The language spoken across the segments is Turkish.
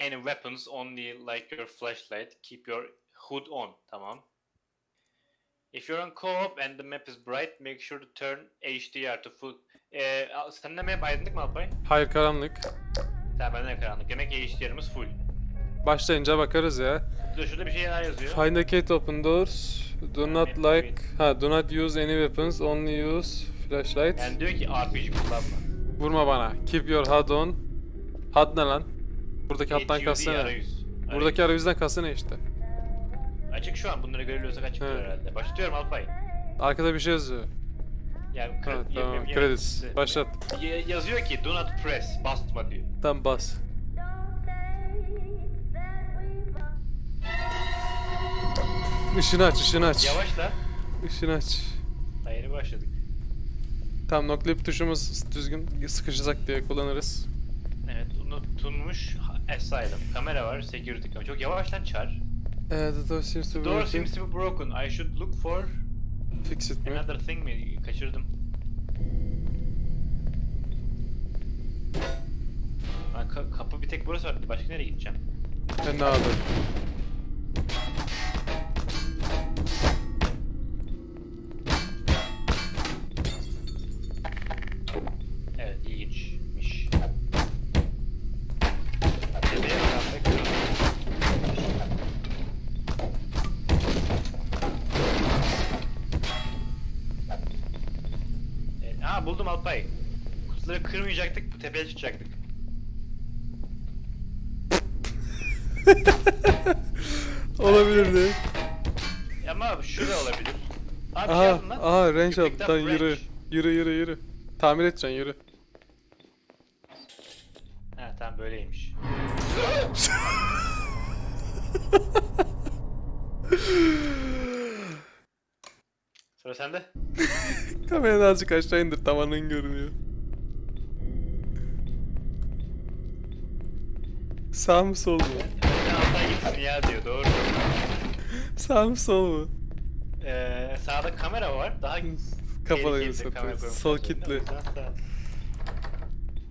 any weapons only like your flashlight. Keep your hood on. Tamam. If you're on co-op and the map is bright, make sure to turn HDR to full. Ee, sen de map aydınlık mı Alpay? Hayır karanlık. Tamam bende de karanlık. Demek ki HDR'ımız full. Başlayınca bakarız ya. Dur şurada bir şeyler yazıyor. Find a to open doors. Do not like... Ha, do not use any weapons. Only use flashlight. Yani diyor ki RPG kullanma. Vurma bana. Keep your HUD on. HUD ne lan? Buradaki hattan kastı ne? Buradaki arayüzden kastı ne işte? Açık şu an bunları görebiliyorsak açık He. herhalde. Başlıyorum Alpay. Arkada bir şey yazıyor. Yani kre- tamam. Credits. Başlat. Ya- yazıyor ki do not press. Bastma diyor. Tam bas. Işını aç, ışını aç. Yavaşla. Işını aç. Daha yeni başladık. Tam noclip tuşumuz düzgün sıkışacak diye kullanırız. Evet unutulmuş Asylum. Kamera var. Security kamera. Çok yavaş lan çar. Eh, the door seems to be Door seems to be broken. I should look for Fix it mi? another thing mi? Kaçırdım. Ka- kapı bir tek burası var. Başka nereye gideceğim? Ben ne abi? Alpay. Kutuları kırmayacaktık, bu tepeye çıkacaktık. Olabilirdi. Ama şurada olabilir. Abi şey Aha, yaptın lan. aha range up Tamam yürü. Yürü yürü yürü. Tamir edeceksin yürü. Sıra sende. Kamerayı azıcık aşağı indir tavanın görünüyor. Sağ mı sol mu? Gitsin ya diyor doğru. Sağ mı sol mu? Ee, sağda kamera var. Daha Kapalı tehlikeli gibi bir satıyor. Sol kilitli. O yüzden sağ.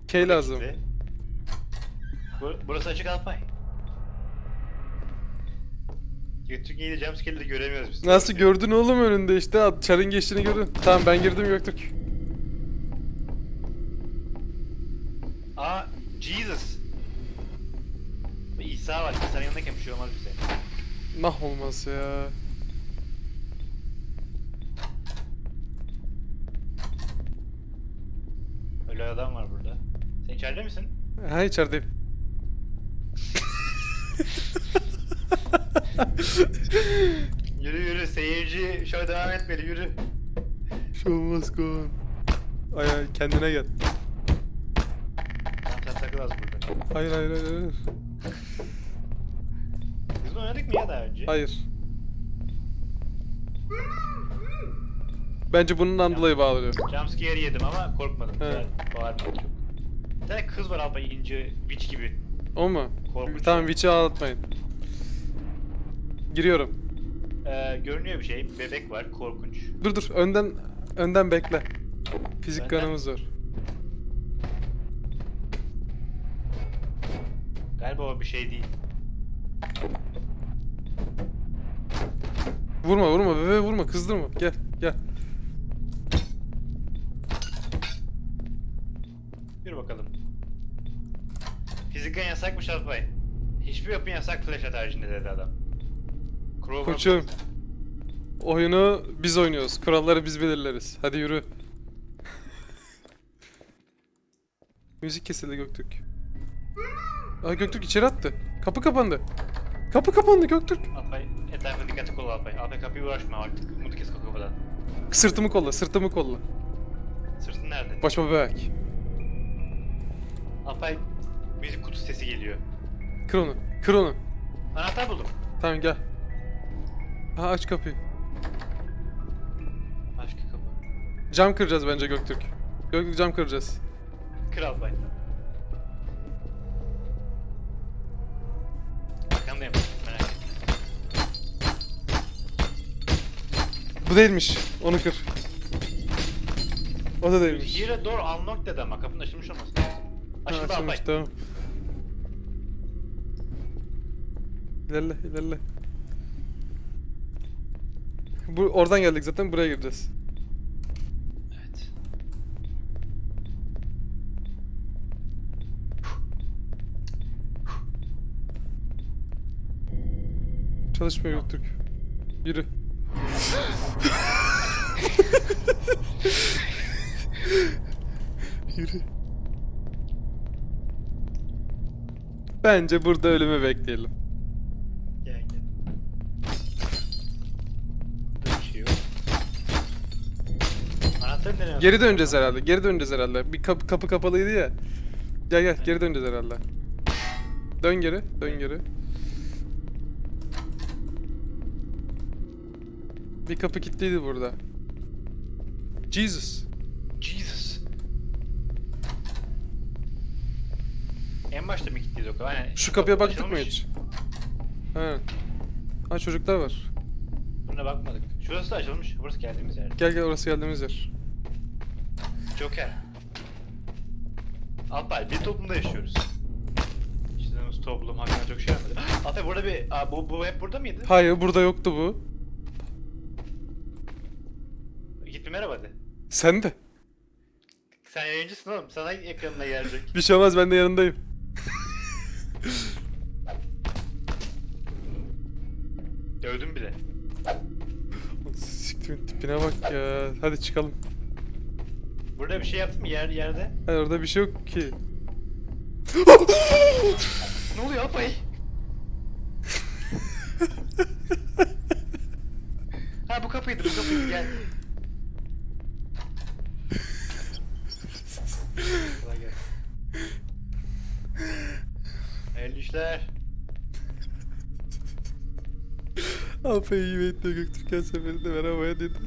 Key lazım. Bu, burası açık Alpay. Götürk iyi de jumpscare'leri göremiyoruz biz. Nasıl gördün oğlum önünde işte at- çarın geçtiğini gördün. Tamam ben girdim Göktürk. Aa Jesus. İsa var. İsa'nın yanındayken bir şey olmaz bize. Nah olmaz ya. Öyle adam var burada. Sen içeride misin? Ha içerideyim. Yürü yürü seyirci şöyle devam etmeli yürü. Show must go on. Ay ay kendine gel. Sen takıl az burada. Hayır hayır hayır. hayır. Biz bunu oynadık mı ya daha önce? Hayır. Bence bundan dolayı bağlıyor. Jumpscare yedim ama korkmadım. He. Güzel. Bağırmadım çok. Bir tane kız var Alpa ince witch gibi. O mu? Korkunç. Tamam Witch'i ağlatmayın. Giriyorum. Ee, görünüyor bir şey. Bebek var korkunç. Dur dur önden önden bekle. Fizik Önden. kanımız var. Galiba o bir şey değil. Vurma vurma bebe vurma kızdırma. Gel gel. Yürü bakalım. Fiziken yasakmış Alpay. Hiçbir yapın yasak flash at haricinde dedi adam. Crowbar Koçum. Oyunu biz oynuyoruz. Kuralları biz belirleriz. Hadi yürü. Müzik kesildi Göktürk. Aa Göktürk içeri attı. Kapı kapandı. Kapı kapandı Göktürk. Alpay etrafa dikkatli ol Alpay. Alpay kapıyı uğraşma artık. Umudu kes kapıdan. Sırtımı kolla, sırtımı kolla. Sırtın nerede? Başıma bebek. Alpay müzik kutusu sesi geliyor. Kır onu, kır onu. Anahtar buldum. Tamam gel. Aha aç kapıyı. Başka kapı. Cam kıracağız bence Göktürk. Göktürk cam kıracağız. Kır Alpay. Arkandayım. Merak etme. Bu değilmiş. Onu kır. O da değilmiş. Here door unlocked dedi ama kapının açılmış olması lazım. Ha, Açıldı açılmış tamam. İlerle ilerle. Bu oradan geldik zaten buraya gireceğiz. Evet. Çalışmıyor Göktürk. Yürü. Yürü. Bence burada ölümü bekleyelim. Anahtarı nereye Geri döneceğiz herhalde. Geri döneceğiz herhalde. Bir kapı, kapı kapalıydı ya. Gel gel geri döneceğiz herhalde. Dön geri, dön geri. Bir kapı kilitliydi burada. Jesus. Jesus. En başta mı gittiydi o kadar? Aynen. Şu kapıya baktık mı hiç? He. Ha çocuklar var. Buna bakmadık. Şurası da açılmış. Burası geldiğimiz yer. Gel gel orası geldiğimiz yer. Joker. Alpay bir toplumda yaşıyoruz. İşte toplum hakkında çok şey anladı. Alpay burada bir... Aa, bu, bu hep burada mıydı? Hayır burada yoktu bu. Git bir merhaba de. Sen de. Sen yayıncısın oğlum. Sana ekranına gelecek. Bir şey olmaz ben de yanındayım. Dövdüm bile. Siktirin tipine bak ya. Hadi çıkalım. Burada bir şey yaptın mı yer yerde? Hayır orada bir şey yok ki. Ne oluyor Alpay? ha bu kapıydı bu kapıydı gel. Kolay gelsin. Hayırlı işler. Alfa iyi bekliyor Göktürk seferinde merhabaya dedi.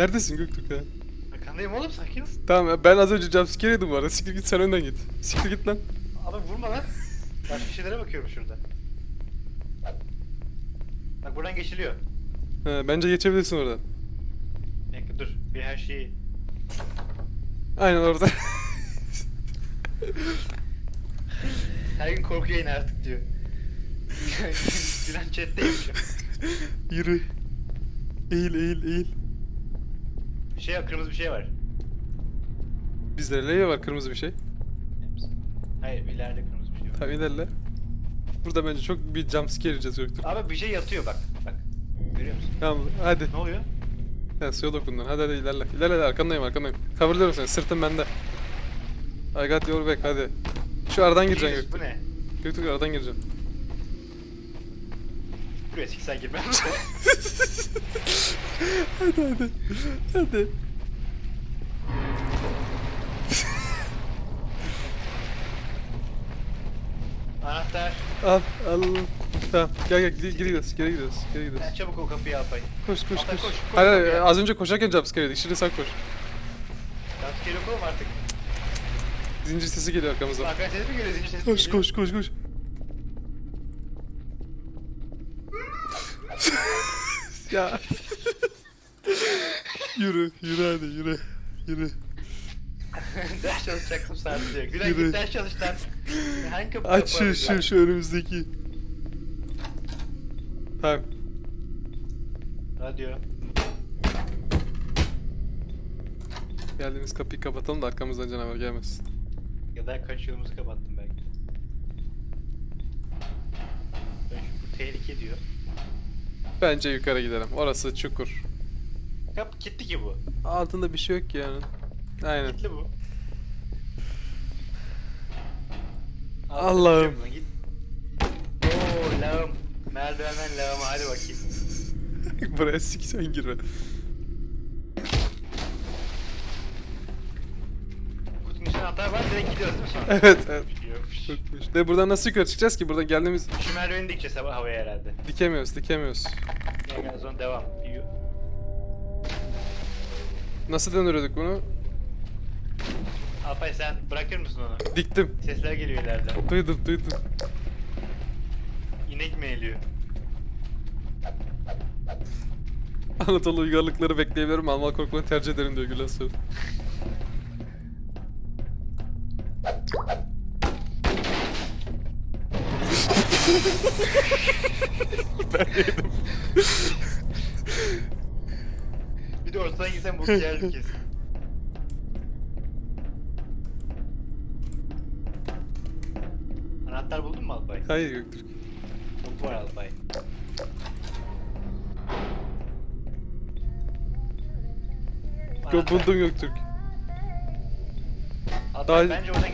Neredesin Göktürk ya? Arkandayım oğlum sakin ol. Tamam ben az önce jumpscare yedim bu arada. Siktir git sen önden git. Siktir git lan. Abi vurma lan. Başka şeylere bakıyorum şurada. Bak buradan geçiliyor. He, bence geçebilirsin oradan. Dakika dur. Bir her şeyi... Aynen orada. Her gün korku yayını artık diyor. Dilan chatteymiş. Yürü. Eğil eğil eğil. Bir şey kırmızı bir şey var. Bizde Leia var kırmızı bir şey. Hayır ileride kırmızı bir şey var. Tamam ilerle. Burada bence çok bir jumpscare yiyeceğiz Göktürk. Abi bir şey yatıyor bak. Bak. Görüyor musun? Tamam hadi. Ne oluyor? Ya suya dokundun. Hadi hadi ilerle. İlerle de arkandayım arkandayım. Coverlıyorum seni. Sırtım bende. I got your back hadi. Şu aradan gireceksin Jesus, Göktürk. Bu ne? Göktürk aradan gireceksin. Buraya siksen girmem. hadi hadi. Hadi. Anahtar. Al al. Tamam gel gel geri, geri gidiyoruz. Geri gidiyoruz. Geri gidiyoruz. Ben çabuk o kapıyı Alpay. Koş koş Altan koş. koş, koş Hayır hayır az önce koşarken jumpscare yedik. Şimdi sen koş. Tamam geliyor oğlum artık. Zincir sesi geliyor arkamızdan. Arkadaş sesi mi geliyor? Zincir sesi mi Koş geliyor? koş koş koş. Ya. yürü yürü hadi yürü. Yürü. ders çalışacaktım sadece. Gülen Yürü. git ders çalış lan. Hangi kapı Aç şu şu şu önümüzdeki. Tamam. Radyo. Geldiğimiz kapıyı kapatalım da arkamızdan canavar gelmesin. Ya da kaç kapattım belki. Ben şu- Bu tehlike diyor. Bence yukarı gidelim. Orası çukur. Kapı kilitli ki bu. Altında bir şey yok ki yani. Aynen. Kilitli bu. Allah'ım. Altına Git. Oo lağım. Merdivenden lağıma hadi bakayım. Buraya siksen girme. Kutunun içinde anahtar var direkt gidiyoruz değil mi sonra? Evet evet. Çokmuş. Ve buradan nasıl yukarı çıkacağız ki? Buradan geldiğimiz... Şu merdiveni dikeceğiz hava havaya herhalde. Dikemiyoruz, dikemiyoruz. Yani gel o zaman devam. İyi. Nasıl döndürüyorduk bunu? Alpay sen bırakır mısın onu? Diktim. Sesler geliyor ileriden. Duydum, duydum. İnek mi eliyor? Anadolu uygarlıkları bekleyebilirim. Alman korkmanı tercih ederim diyor Gülen. Ben yedim. Bir de ortadan gitsen bu yerli kesin. Anahtar buldun mu Alpay? Hayır Göktürk. Buldu var Alpay. Gö Anahtar. buldum Göktürk. Alpay Daha- bence oradan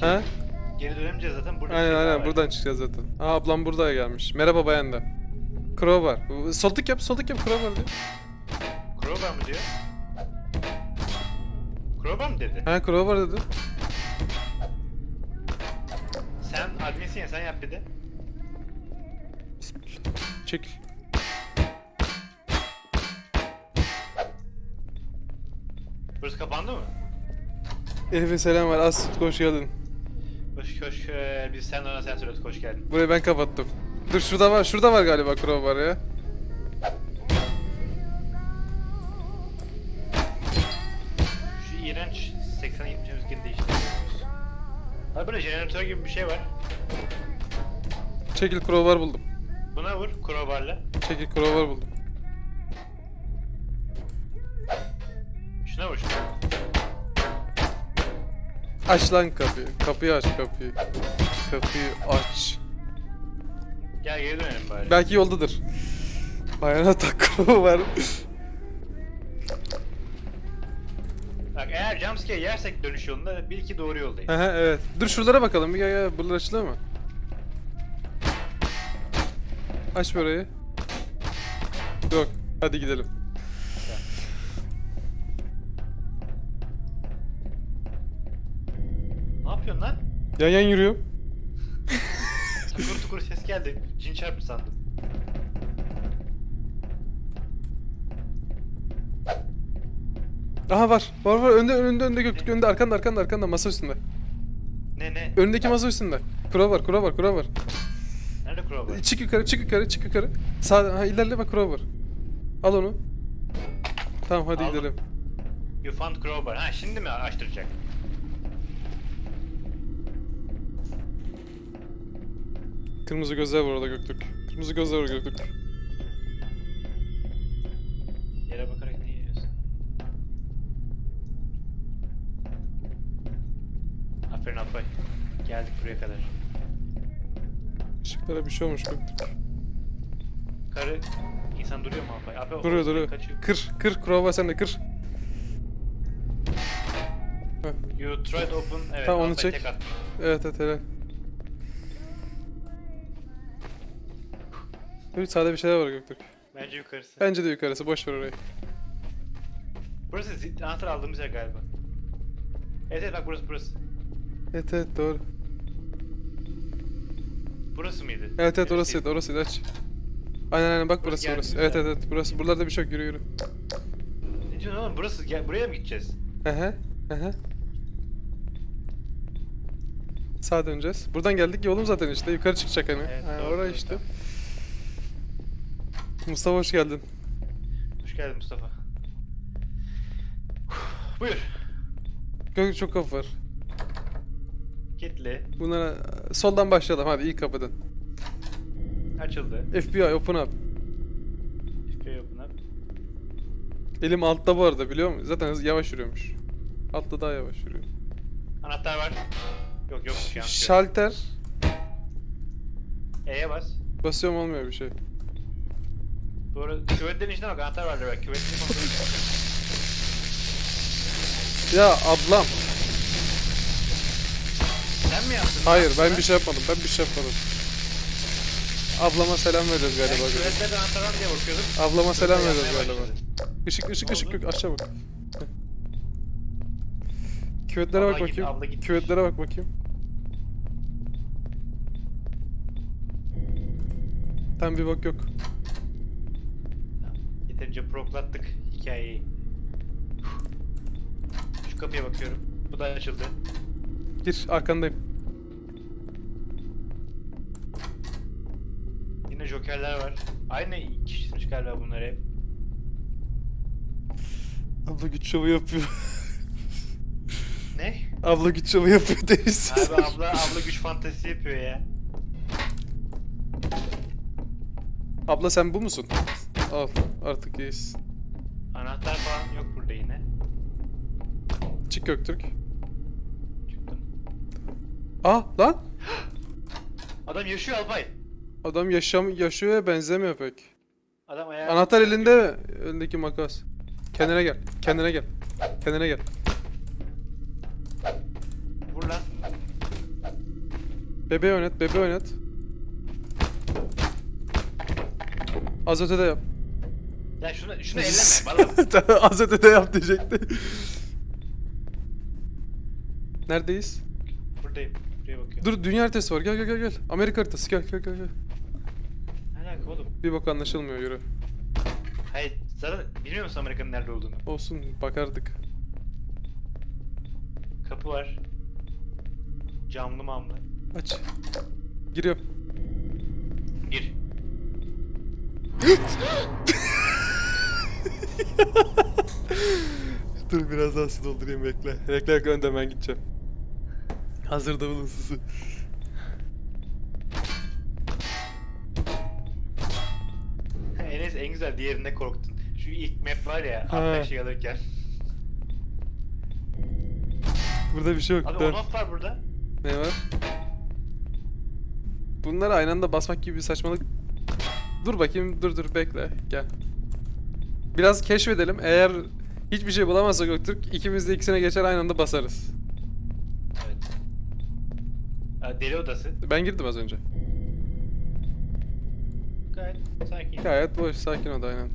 Ha? Geri dönemeyeceğiz zaten. Burada Aynen aynen buradan çıkacağız zaten. Aa ablam burada gelmiş. Merhaba bayan da. Crowbar. Soltuk yap, soltuk yap Crowbar diyor. Crowbar mı diyor? Crowbar mı dedi? Ha Crowbar dedi. Sen adminsin ya sen yap bir de. Çekil. Burası kapandı mı? Elif'e selam var. As hoş geldin. Hoş hoş ee, biz sen ona sen söyle hoş geldin. Burayı ben kapattım. Dur şurada var. Şurada var galiba Crowbar ya. Şu iğrenç 80-70 özgün değiştirmiyoruz. Abi böyle jeneratör gibi bir şey var. Çekil Crowbar buldum. Buna vur crowbarla. Çekil Crowbar buldum. Şuna vur şuna. Aç lan kapıyı. Kapıyı aç kapıyı. Kapıyı aç. Gel geri dönelim bari. Belki yoldadır. Ayağına tak Crowbar. Bak eğer jumpscare yersek dönüş yolunda bil ki doğru yoldayız. Aha evet. Dur şuralara bakalım. Bir gel gel. Buralar açılıyor mu? Aç burayı. Yok. Hadi gidelim. Yan yan yürüyorum. Tukur tukur ses geldi. Cin çarptı sandım. Aha var. Var var. Önde önünde önünde göktük. Önünde arkanda arkanda arkanda masa üstünde. Ne ne? Önündeki masa üstünde. Kura var, kura var, kura var. Nerede crowbar? Çık yukarı, çık yukarı, çık yukarı. Sağ, ha ilerle bak kura var. Al onu. Tamam hadi Aldım. gidelim. You found crowbar. Ha şimdi mi açtıracak? Kırmızı gözler var orada Göktürk. Kırmızı gözler var Göktürk. Yere bakarak ne yiyorsun? Aferin Alpay. Geldik buraya kadar. Işıklara bir şey olmuş Göktürk. Karı insan duruyor mu Alpay? Alpay Duruyor duruyor. Kaçıyor. Kır, kır, kura var sen de kır. You tried open. Evet Tamam, onu Alpay çek. tek attı. Evet evet helal. Dur sağda bir şeyler var Göktürk. Bence yukarısı. Bence de yukarısı boş ver orayı. Burası zi- anahtar aldığımız yer galiba. Evet evet bak burası burası. Evet evet doğru. Burası mıydı? Evet evet orasıydı orasıydı aç. Aynen aynen bak Burası burası burası. Evet evet evet burası. Buralarda bir şey yok yürü yürü. Ne diyorsun oğlum burası gel buraya mı gideceğiz? Hı hı. Hı hı. Sağa döneceğiz. Buradan geldik yolum zaten işte. Yukarı çıkacak hani. Evet, ha, doğru, oraya doğru, işte. tamam. Mustafa hoş geldin. Hoş geldin Mustafa. Buyur. Gök çok kapı var. Kitle. Bunlara soldan başlayalım hadi ilk kapıdan. Açıldı. FBI open up. FBI open up. Elim altta bu arada biliyor musun? Zaten hız yavaş yürüyormuş. Altta daha yavaş yürüyor. Anahtar var. Yok yok. Şalter. E'ye bas. Basıyorum olmuyor bir şey. Doğru. Küvetlerin içine bak anahtar vardır bak. Et. Ya ablam. Sen mi yaptın? Hayır ben bir şey yapmadım. Ben bir şey yapmadım. Ablama selam vereceğiz Ben galiba. küvetlerde anahtar var diye bakıyordum. Ablama selam yanmaya galiba. başladı. Işık ışık Ne ışık oldu? ışık aşağı bak. Küvetlere Abla bak git- bakayım. abla gitmiş. Küvetlere bak bakayım. Tam bir bak yok. Yeterince proklattık hikayeyi. Şu kapıya bakıyorum. Bu da açıldı. Gir arkandayım. Yine jokerler var. Aynı kişi çizmiş galiba bunları hep. Abla güç şovu yapıyor. Ne? Abla güç şovu yapıyor Deniz. Abi abla abla güç fantezisi yapıyor ya. Abla sen bu musun? Al artık iyiyiz. Anahtar falan yok burada yine. Çık Göktürk. Çıktım. Ah lan! Adam yaşıyor Alpay. Adam yaşam yaşıyor ya benzemiyor pek. Adam ayağı... Anahtar elinde mi? Elindeki makas. Kendine gel. Kendine gel. Kendine gel. Vur lan. Bebe oynat, bebe oynat. Az ötede yap. Ya şunu, şunu elleme. Valla Az ötede yap diyecekti. Neredeyiz? buradayım. Buraya bakıyorum. Dur dünya haritası var. Gel gel gel gel. Amerika haritası gel gel gel gel. Ne alaka oğlum? Bir bak anlaşılmıyor yürü. Hayır zaten bilmiyor musun Amerika'nın nerede olduğunu? Olsun bakardık. Kapı var. Camlı mamlı. Aç. Giriyorum. Gir. Dur biraz daha su doldurayım bekle. Bekle bekle önden ben gideceğim. Hazır davulun susu. Enes en güzel diğerinde korktun. Şu ilk map var ya, Ha. altta şey alırken. Burada bir şey yok. Abi Dön. on var burada. Ne var? Bunları aynı anda basmak gibi bir saçmalık. Dur bakayım, dur dur bekle, gel. Biraz keşfedelim. Eğer hiçbir şey bulamazsak Göktürk, ikimiz de ikisine geçer aynı anda basarız. Evet. Ha, deli odası. Ben girdim az önce. Gayet sakin. Gayet boş, sakin ol da aynen.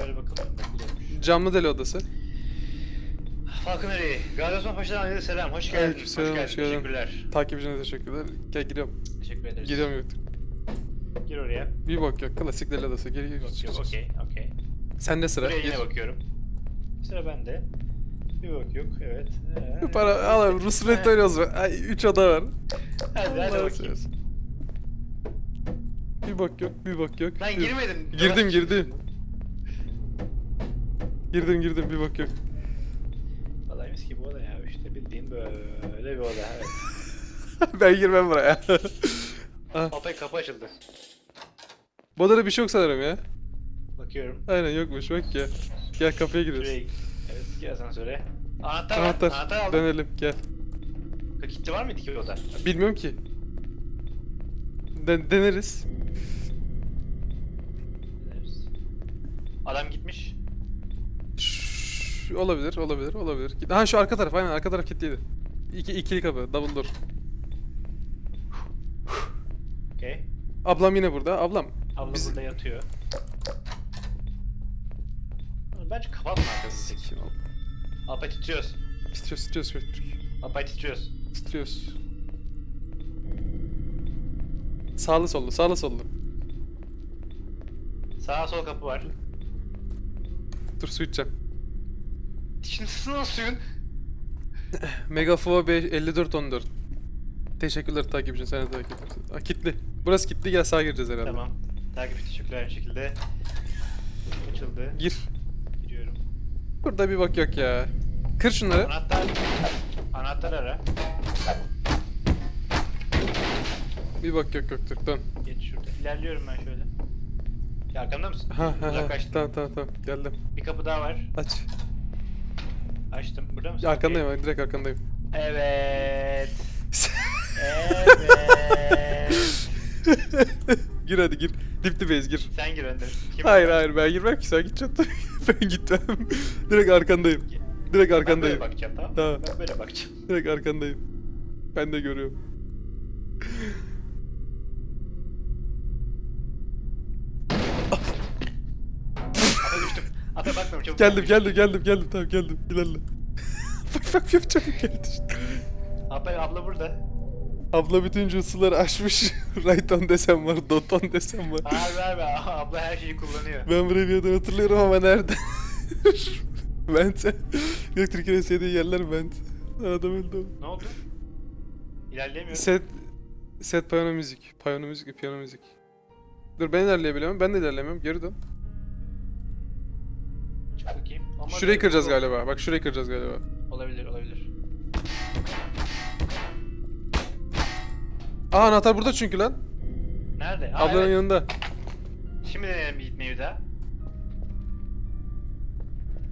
Böyle bakalım. Camlı deli odası. Falconeri, Gazi Osman Paşa'dan ayrıca selam. Hoş geldin. Aleykümselam, hoş geldin. hoş geldin. Teşekkürler. Takipçine teşekkürler. Gel giriyorum. Teşekkür ederiz. Giriyorum Göktürk. Gir oraya. Bir bak yok, klasik deli odası. Geri gir. Yok yok okey okey. Sende sıra. Buraya Gir. yine bakıyorum. Sıra bende. Bir bak yok evet. Ee, Bir para al Rus oynuyoruz. be. Ay 3 oda var. Hadi hadi Allah'ını bakayım. seversen. Bir bak yok, bir bak yok. Lan bir- girmedin. Girdim, girdim. Girdim girdim bir bak yok. Vallahi mis gibi oda ya işte bildiğin böyle bir oda evet. ben girmem buraya. Ah, Alpay kapı açıldı. bu odada bir şey yok sanırım ya. Bakıyorum. Aynen yokmuş bak ya. Gel kapıya giriyoruz. Şuraya Evet gir asansöre. Anahtar. Anahtar. Anahtar aldım. Dönelim gel. Kilitli var mıydı ki oda? Bilmiyorum ki. Den- deneriz. Adam gitmiş. Şşş, olabilir, olabilir, olabilir. Ha şu arka taraf, aynen arka taraf kilitliydi. İki, ikili kapı, double door. Okey. Ablam yine burada, ablam. Abla Biz- burada yatıyor. Bence kapatma arkasını. Sikim ol. Alpay titriyoruz. Titriyoruz, titriyoruz, titriyoruz. Alpay titriyoruz. Titriyoruz. Sağlı sollu, sağlı sollu. Sağ sol kapı var. Dur su içeceğim. Sınır suyun. Megafo 5 54 14. Teşekkürler takip için. Sen de takip edersin. Aa, kitli. Burası kitli. Gel sağa gireceğiz herhalde. Tamam. Takip teşekkürler aynı şekilde. Açıldı. Gir. Giriyorum. Burada bir bak yok ya. Kır şunları. Anahtar. Anahtar ara. Bir bak yok yok dur. Dön. Geç şurada. İlerliyorum ben şöyle. Ya arkamda mısın? Ha ha ha. Uzaklaştım. Tamam tamam tamam. Geldim. Bir kapı daha var. Aç. Açtım. Burada mısın? Ya, arkandayım. Direkt arkandayım. Evet. Evet. gir hadi gir. Dip dibeyiz gir. Sen gir önden. Kim hayır hayır ben girmem ki sen gideceksin. ben gitmem. Direkt arkandayım. Direkt Ben arkandayım. böyle bakacağım tamam mı? Tamam. Ben böyle bakacağım. Direkt arkandayım. Ben de görüyorum. Ata düştüm. Ata bakmıyorum çabuk. Geldim geldim geldim geldim tamam geldim ilerle. bak bak bak çabuk geldi işte. Abla, abla burada. Abla bütün jutsuları açmış. right on desem var, dot on desem var. Abi abi abla her şeyi kullanıyor. Ben burayı bir yerden hatırlıyorum ama nerede? Vent. Yok Türkiye'nin sevdiği yerler Vent. Adam öldü. Ne oldu? İlerleyemiyorum. Set, set piyano müzik. Piyano müzik, piyano müzik. Dur ben ilerleyebiliyorum. Ben de ilerleyemiyorum. Geri dön. Çık bakayım. Ama Şurayı kıracağız galiba. Bak şurayı kıracağız galiba. Olabilir olabilir. Aa anahtar burada çünkü lan. Nerede? Aa, Ablanın evet. yanında. Şimdi deneyelim bir gitmeyi bir daha.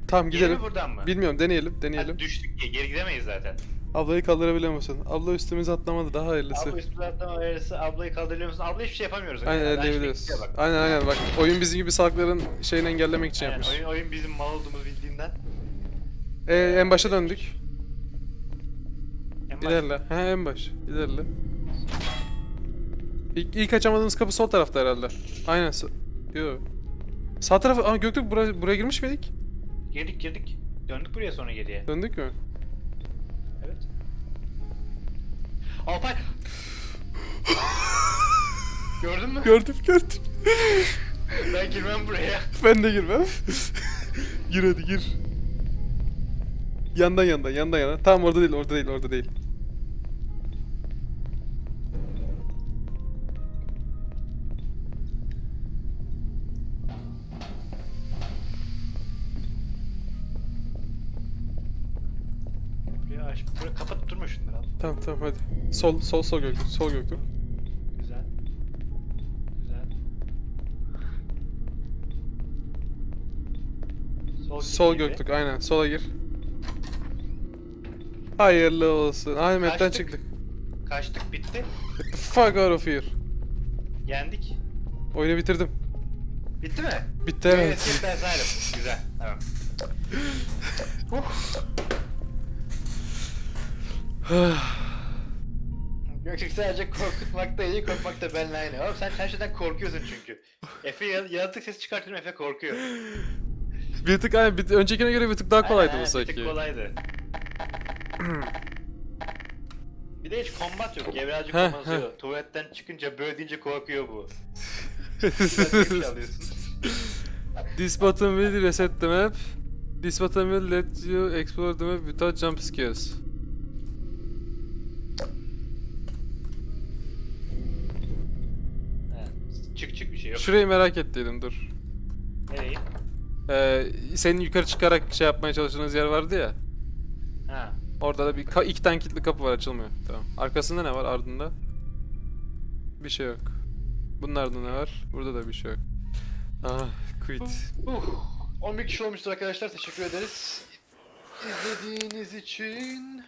Tamam Geri gidelim. mi buradan mı? Bilmiyorum deneyelim Hadi deneyelim. düştük ya geri gidemeyiz zaten. Ablayı kaldırabiliyor musun? Abla üstümüze atlamadı daha hayırlısı. Abla üstüne atlama verirse ablayı kaldırıyor musun? Abla hiçbir şey yapamıyoruz. Aynen Yani. edebiliyoruz. Şey bak. Aynen aynen bak oyun bizim gibi salakların şeyini engellemek için Aynen, yapmış. oyun, oyun bizim mal olduğumuz bildiğinden. Ee, en başa döndük. En baş- İlerle. He en baş. İlerle. İlk, ilk açamadığımız kapı sol tarafta herhalde. Aynen. sa- Yo. Sağ tarafı... Aa Göktürk buraya, buraya girmiş miydik? Girdik girdik. Döndük buraya sonra geriye. Döndük mü? Evet. Alpay! Gördün mü? Gördüm gördüm. ben girmem buraya. ben de girmem. gir hadi gir. Yandan yandan yandan yandan. Tamam orada değil orada değil orada değil. Tamam hadi. Sol sol sol Göktürk sol Göktürk. Güzel. Güzel. Sol, Sol gibi. Göktürk aynen sola gir. Hayırlı olsun. Ahmet'ten Kaçtık. çıktık. Kaçtık bitti. Get the fuck out of here. Yendik. Oyunu bitirdim. Bitti mi? Bitti evet. Escape Asylum. Güzel. Tamam. Gökçük sadece korkutmak da iyi, korkmak da benimle aynı. Oğlum sen her şeyden korkuyorsun çünkü. Efe ya- yaratık ses çıkartıyorum Efe korkuyor. bir tık aynen bir, öncekine göre bir tık daha kolaydı Aynen, bu aynen, Bir sanki. tık kolaydı. bir de hiç kombat yok. Birazcık Heh, komazıyor. Tuvaletten çıkınca böyle deyince korkuyor bu. Biraz geç alıyorsun. This button will reset the map. This button will let you explore the map without jump scares. Şey yok. Şurayı merak ettiydim dur. Nereyi? Ee, senin yukarı çıkarak şey yapmaya çalıştığınız yer vardı ya. Ha. Orada da bir ka- iki tane kilitli kapı var açılmıyor. Tamam. Arkasında ne var ardında? Bir şey yok. Bunun ardında ne var? Burada da bir şey yok. Ah quit. Uh, 11 kişi olmuştur arkadaşlar. Teşekkür ederiz. İzlediğiniz için